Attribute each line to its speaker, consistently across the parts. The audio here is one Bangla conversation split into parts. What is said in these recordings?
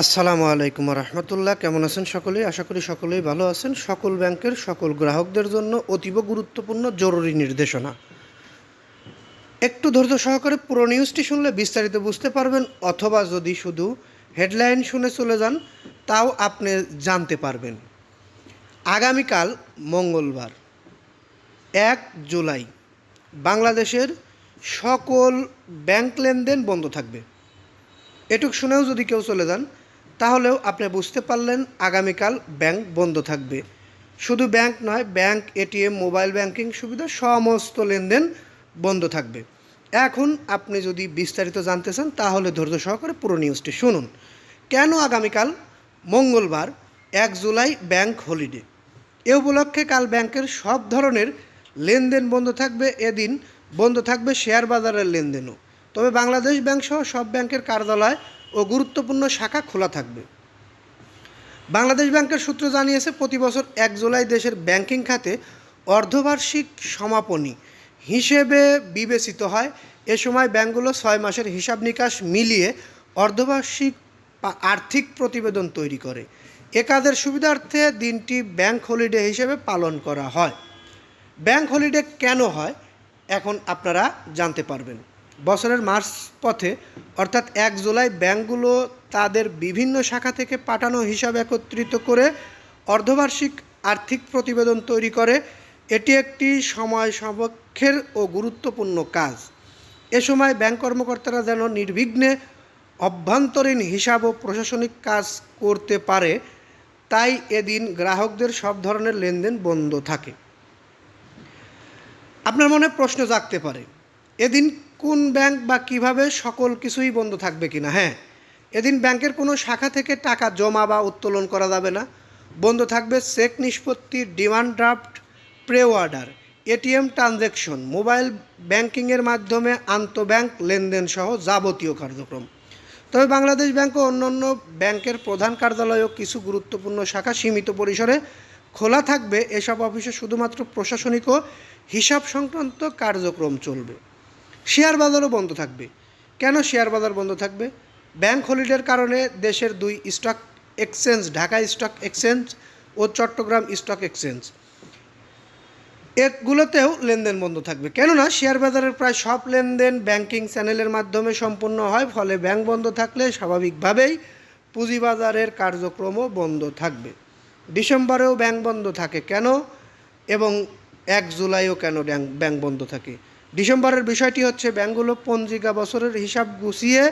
Speaker 1: আসসালামু আলাইকুম রহমতুল্লাহ। কেমন আছেন সকলেই আশা করি সকলেই ভালো আছেন। সকল ব্যাংকের, সকল গ্রাহকদের জন্য অতীব গুরুত্বপূর্ণ জরুরি নির্দেশনা। একটু ধৈর্য সহকারে পুরো নিউজটি শুনলে বিস্তারিত বুঝতে পারবেন, অথবা যদি শুধু হেডলাইন শুনে চলে যান, তাও আপনি জানতে পারবেন। আগামীকাল মঙ্গলবার, এক জুলাই, বাংলাদেশের সকল ব্যাংক লেনদেন বন্ধ থাকবে। এটুক শুনেও যদি কেউ চলে যান তাহলেও আপনি বুঝতে পারলেন আগামীকাল ব্যাংক বন্ধ থাকবে। শুধু ব্যাংক নয়, ব্যাংক এটিএম মোবাইল ব্যাংকিং সুবিধা সমস্ত লেনদেন বন্ধ থাকবে। এখন আপনি যদি বিস্তারিত জানতে চান, তাহলে ধৈর্য সহকারে পুরো নিউজটি শুনুন। কেন আগামীকাল মঙ্গলবার, এক জুলাই ব্যাংক হলিডে? এ উপলক্ষে কাল ব্যাংকের সব ধরনের লেনদেন বন্ধ থাকবে, এদিন বন্ধ থাকবে শেয়ার বাজারের লেনদেনও। তবে বাংলাদেশ ব্যাংক সহ সব ব্যাংকের কার্যালয় ও গুরুত্বপূর্ণ শাখা খোলা থাকবে। বাংলাদেশ ব্যাংকের সূত্র জানিয়েছে, প্রতি বছর এক জুলাই দেশের ব্যাংকিং খাতে অর্ধবার্ষিক সমাপনী হিসেবে বিবেচিত হয়। এ সময় ব্যাংকগুলো ছয় মাসের হিসাব নিকাশ মিলিয়ে অর্ধবার্ষিক আর্থিক প্রতিবেদন তৈরি করে। এ কাজের সুবিধার্থে দিনটি ব্যাংক হলিডে হিসেবে পালন করা হয়। ব্যাংক হলিডে কেন হয়, এখন আপনারা জানতে পারবেন। বছরের মার্চ পথে, অর্থাৎ এক জুলাই, ব্যাংকগুলো তাদের বিভিন্ন শাখা থেকে পাঠানো হিসাব একত্রিত করে অর্ধবার্ষিক আর্থিক প্রতিবেদন তৈরি করে। এটি একটি সময় সাপেক্ষের ও গুরুত্বপূর্ণ কাজ। এ সময় ব্যাংক কর্মকর্তারা যেন নির্বিঘ্নে অভ্যন্তরীণ হিসাব ও প্রশাসনিক কাজ করতে পারে, তাই এদিন গ্রাহকদের সব ধরনের লেনদেন বন্ধ থাকে। আপনার মনে প্রশ্ন জাগতে পারে, এদিন কোন ব্যাংক বা কীভাবে সকল কিছুই বন্ধ থাকবে কিনা হ্যাঁ? এদিন ব্যাংকের কোনো শাখা থেকে টাকা জমা বা উত্তোলন করা যাবে না। বন্ধ থাকবে চেক নিষ্পত্তি, demand draft pay order ATM transaction mobile ব্যাংকিংয়ের মাধ্যমে আন্তঃব্যাংক লেনদেন সহ যাবতীয় কার্যক্রম। তবে বাংলাদেশ ব্যাংক ও অন্যান্য ব্যাংকের প্রধান কার্যালয় ও কিছু গুরুত্বপূর্ণ শাখা সীমিত পরিসরে খোলা থাকবে। এসব অফিসে শুধুমাত্র প্রশাসনিক ও হিসাব সংক্রান্ত কার্যক্রম চলবে। শেয়ার বাজারও বন্ধ থাকবে। কেন শেয়ার বাজার বন্ধ থাকবে? ব্যাংক হলিডের কারণে দেশের দুই stock exchange, Dhaka stock exchange ও চট্টগ্রাম স্টক এক্সচেঞ্জ। এগুলোতেও লেনদেন বন্ধ থাকবে। কেননা শেয়ার বাজারের প্রায় সব লেনদেন ব্যাংকিং চ্যানেলের মাধ্যমে সম্পূর্ণ হয়, ফলে ব্যাংক বন্ধ থাকলে স্বাভাবিকভাবেই পুঁজিবাজারের কার্যক্রমও বন্ধ থাকবে। ডিসেম্বরেও ব্যাংক বন্ধ থাকে কেন? এবং এক জুলাইও কেন ব্যাংক ব্যাংক বন্ধ থাকে? ডিসেম্বরের বিষয়টি হচ্ছে ব্যাংকগুলো পঞ্জিকা বছরের হিসাব গুছিয়ে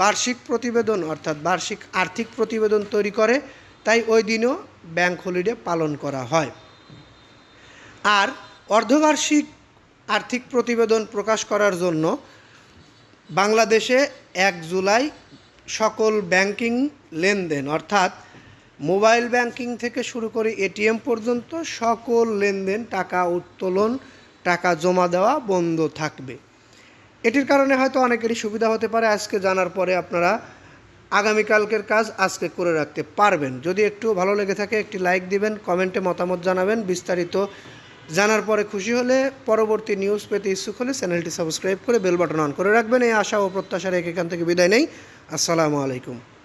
Speaker 1: বার্ষিক প্রতিবেদন, অর্থাৎ বার্ষিক আর্থিক প্রতিবেদন তৈরি করে। তাই ওই দিনও ব্যাংক হলিডে পালন করা হয়। আর অর্ধবার্ষিক আর্থিক প্রতিবেদন প্রকাশ করার জন্য বাংলাদেশে এক জুলাই সকল ব্যাংকিং লেনদেন, অর্থাৎ মোবাইল ব্যাংকিং থেকে শুরু করে এটিএম পর্যন্ত সকল লেনদেন, টাকা উত্তোলন টাকা জমা দেওয়া বন্ধ থাকবে। এটির কারণে হয়তো অনেকেরই সুবিধা হতে পারে আজকে জানার পরে আপনারা আগামীকালকের কাজ আজকে করে রাখতে পারবেন। যদি একটু ভালো লেগে থাকে, একটি লাইক দিবেন, কমেন্টে মতামত জানাবেন। বিস্তারিত জানার পরে খুশি হলে পরবর্তী নিউজ পেতে ইচ্ছুক হলে চ্যানেলটি সাবস্ক্রাইব করে বেল বাটন অন করে রাখবেন। এই আশা ও প্রত্যাশা রেখে এখান থেকে বিদায় নেই। আসসালামু আলাইকুম।